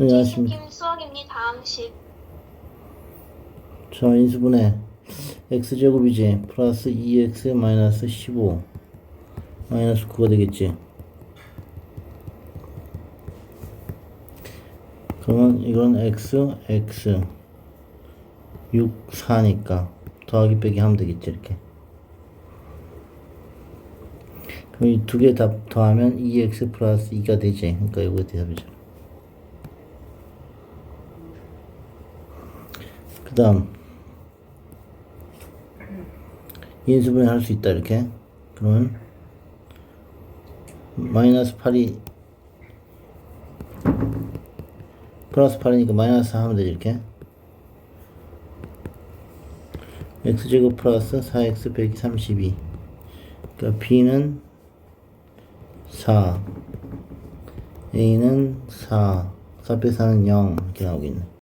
네, 안녕하십니까. 김 수학입니다. 다음 식. 자, 인수분해. x제곱이지. 플러스 2x 마이너스 15. 마이너스 9가 되겠지. 그러면 이건 x, x. 6, 4니까 더하기 빼기 하면 되겠지, 이렇게. 그럼 이 두 개 다 더하면 2x 플러스 2가 되지. 그러니까 이거 대답이죠. 그 다음 인수분해 할 수 있다 이렇게. 그러면 마이너스 8이 플러스 8이니까 마이너스 4 하면 되지 이렇게. x제곱 플러스 4x 빼기 32 그러니까 b는 4 a는 4 4 빼기 4는 0 이렇게 나오겠네